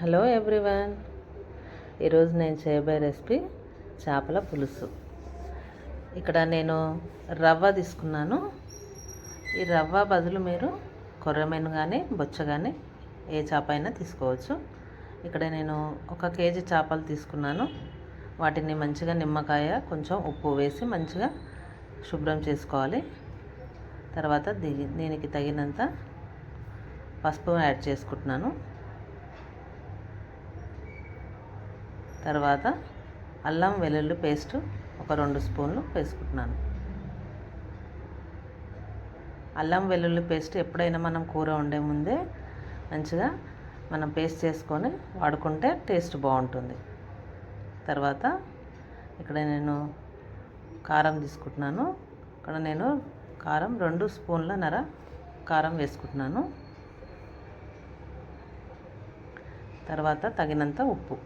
Hello everyone. ఈరోజు నేను చేయబోయే రెసిపీ చేపల పులుసు. ఇక్కడ నేను రవ్వ తీసుకున్నాను. ఈ రవ్వ బదులు మీరు కొర్రమెను కానీ బొచ్చ కానీ ఏ చేప అయినా తీసుకోవచ్చు. ఇక్కడ నేను ఒక కేజీ చేపలు తీసుకున్నాను. వాటిని మంచిగా నిమ్మకాయ కొంచెం ఉప్పు వేసి మంచిగా శుభ్రం చేసుకోవాలి. తర్వాత దీనికి తగినంత పసుపు యాడ్ చేసుకుంటున్నాను. తర్వాత అల్లం వెల్లుల్లి పేస్ట్ ఒక రెండు స్పూన్లు వేసుకుంటున్నాను. అల్లం వెల్లుల్లి పేస్ట్ ఎప్పుడైనా మనం కూర వండే ముందే మంచిగా మనం పేస్ట్ చేసుకొని వాడుకుంటే టేస్ట్ బాగుంటుంది. తర్వాత ఇక్కడ నేను కారం తీసుకుంటున్నాను. ఇక్కడ నేను కారం రెండు స్పూన్ల నర కారం వేసుకుంటున్నాను. తర్వాత తగినంత ఉప్పు.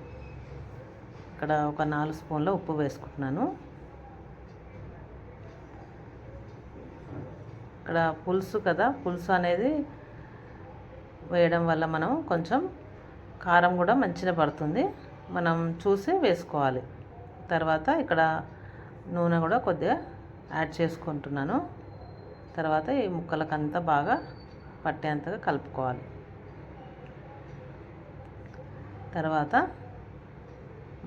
ఇక్కడ ఒక నాలుగు స్పూన్ల ఉప్పు వేసుకుంటున్నాను. ఇక్కడ పులుసు కదా పులుసు అనేది వేయడం వల్ల మనం కొంచెం కారం కూడా మంచిగా పడుతుంది. మనం చూసి వేసుకోవాలి. తర్వాత ఇక్కడ నూనె కూడా కొద్దిగా యాడ్ చేసుకుంటున్నాను. తర్వాత ఈ ముక్కలకంతా బాగా పట్టేంతగా కలుపుకోవాలి. తర్వాత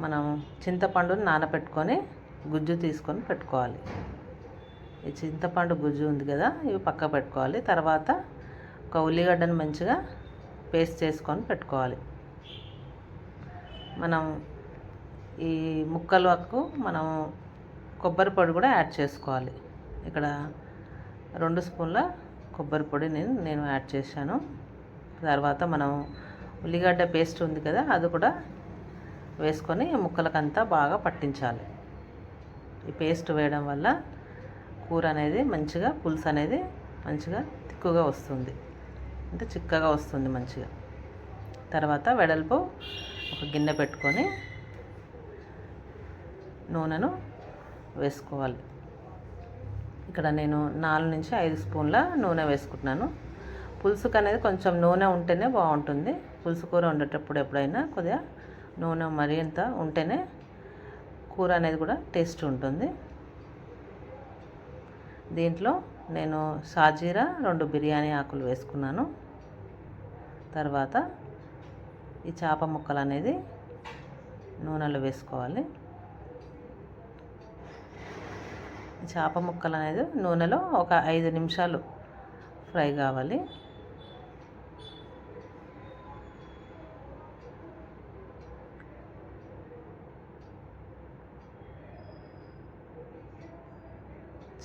మనం చింతపండుని నానబెట్టుకొని గుజ్జు తీసుకొని పెట్టుకోవాలి. ఈ చింతపండు గుజ్జు ఉంది కదా ఇవి పక్క పెట్టుకోవాలి. తర్వాత ఒక ఉల్లిగడ్డను మంచిగా పేస్ట్ చేసుకొని పెట్టుకోవాలి. మనం ఈ ముక్కలకు మనం కొబ్బరి పొడి కూడా యాడ్ చేసుకోవాలి. ఇక్కడ రెండు స్పూన్ల కొబ్బరి పొడి నేను నేను యాడ్ చేశాను. తర్వాత మనం ఉల్లిగడ్డ పేస్ట్ ఉంది కదా అది కూడా వేసుకొని ముక్కలకంతా బాగా పట్టించాలి. ఈ పేస్ట్ వేయడం వల్ల కూర అనేది మంచిగా పులుసు అనేది మంచిగా తిక్కుగా వస్తుంది. అంటే చిక్కగా వస్తుంది మంచిగా. తర్వాత వెడల్పు ఒక గిన్నె పెట్టుకొని నూనెను వేసుకోవాలి. ఇక్కడ నేను నాలుగు నుంచి ఐదు స్పూన్ల నూనె వేసుకుంటున్నాను. పులుసుకు అనేది కొంచెం నూనె ఉంటేనే బాగుంటుంది. పులుసు కూర వండేటప్పుడు ఎప్పుడైనా కొద్దిగా నూనె మరింత ఉంటేనే కూర అనేది కూడా టేస్ట్ ఉంటుంది. దీంట్లో నేను సాజీరా రెండు బిర్యానీ ఆకులు వేసుకున్నాను. తర్వాత ఈ చేప ముక్కలు అనేది నూనెలో వేసుకోవాలి. చేప ముక్కలు అనేది నూనెలో ఒక ఐదు నిమిషాలు ఫ్రై కావాలి.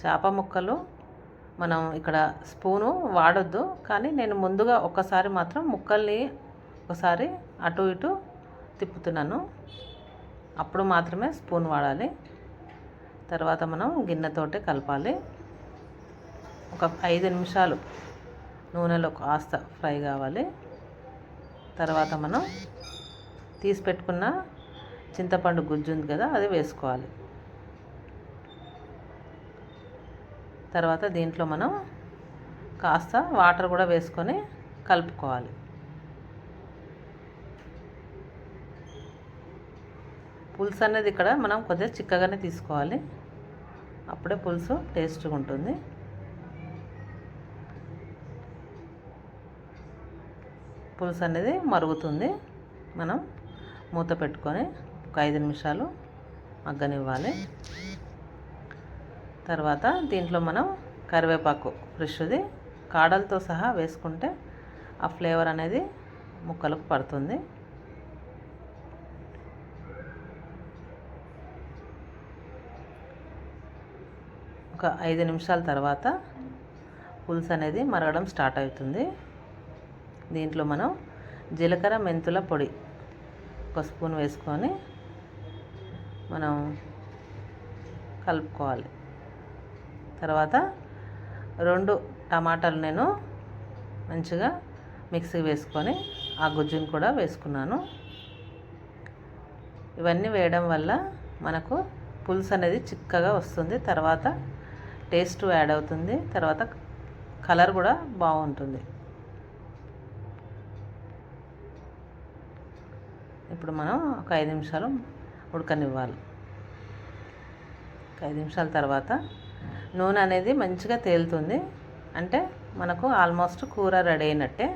చేప ముక్కలు మనం ఇక్కడ స్పూను వాడొద్దు కానీ నేను ముందుగా ఒక్కసారి మాత్రం ముక్కల్ని ఒకసారి అటు ఇటు తిప్పుతున్నాను. అప్పుడు మాత్రమే స్పూన్ వాడాలి. తర్వాత మనం గిన్నెతోటే కలపాలి. ఒక ఐదు నిమిషాలు నూనెలో కాస్త ఫ్రై కావాలి. తర్వాత మనం తీసి పెట్టుకున్న చింతపండు గుజ్జు ఉంది కదా అది వేసుకోవాలి. తర్వాత దీంట్లో మనం కాస్త వాటర్ కూడా వేసుకొని కలుపుకోవాలి. పులుసు అనేది ఇక్కడ మనం కొద్దిగా చిక్కగానే తీసుకోవాలి. అప్పుడే పులుసు టేస్ట్గా ఉంటుంది. పులుసు అనేది మరుగుతుంది. మనం మూత పెట్టుకొని ఒక ఐదు నిమిషాలు మగ్గనివ్వాలి. తర్వాత దీంట్లో మనం కరివేపాకు ఫ్రెష్ది కాడలతో సహా వేసుకుంటే ఆ ఫ్లేవర్ అనేది ముక్కలకు పడుతుంది. ఒక ఐదు నిమిషాల తర్వాత పులుసు అనేది మరగడం స్టార్ట్ అవుతుంది. దీంట్లో మనం జీలకర్ర మెంతుల పొడి ఒక స్పూన్ వేసుకొని మనం కలుపుకోవాలి. తర్వాత రెండు టమాటాలు నేను మంచిగా మిక్సీ వేసుకొని ఆ గుజ్జును కూడా వేసుకున్నాను. ఇవన్నీ వేయడం వల్ల మనకు పులుసు అనేది చిక్కగా వస్తుంది తర్వాత టేస్ట్ యాడ్ అవుతుంది తర్వాత కలర్ కూడా బాగుంటుంది. ఇప్పుడు మనం ఒక ఐదు నిమిషాలు ఉడకనివ్వాలి. ఒక ఐదు నిమిషాల తర్వాత నూనె అనేది మంచిగా తేలుతుంది. అంటే మనకు ఆల్మోస్ట్ కూర రెడీ అయినట్టే.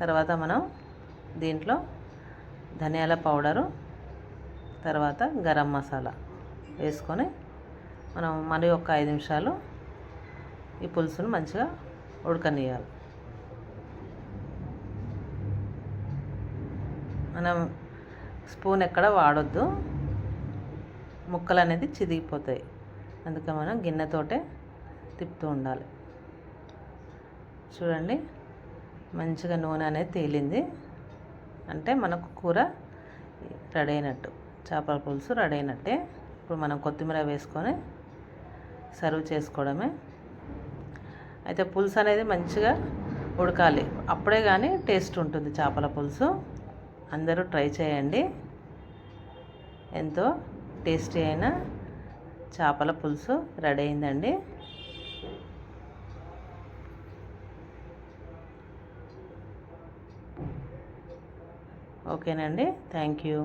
తర్వాత మనం దీంట్లో ధనియాల పౌడరు తర్వాత గరం మసాలా వేసుకొని మనం మరి ఒక ఐదు నిమిషాలు ఈ పులుసును మంచిగా ఉడకనియాలి మనం స్పూన్ ఎక్కడ వాడొద్దు. ముక్కలు అనేది చిదిగిపోతాయి. అందుకే మనం గిన్నెతోటే తిప్పుతూ ఉండాలి. చూడండి మంచిగా నూనె అనేది తేలింది. అంటే మనకు కూర రెడీ అయినట్టు చేపల పులుసు రెడీ అయినట్టే. ఇప్పుడు మనం కొత్తిమీర వేసుకొని సర్వ్ చేసుకోవడమే. అయితే పులుసు అనేది మంచిగా ఉడకాలి. అప్పుడే కానీ టేస్ట్ ఉంటుంది చేపల పులుసు. అందరూ ట్రై చేయండి. ఎంతో టేస్టీ అయిన చేపల పులుసు రెడీ అయిందండి. ఓకేనండి. Thank you.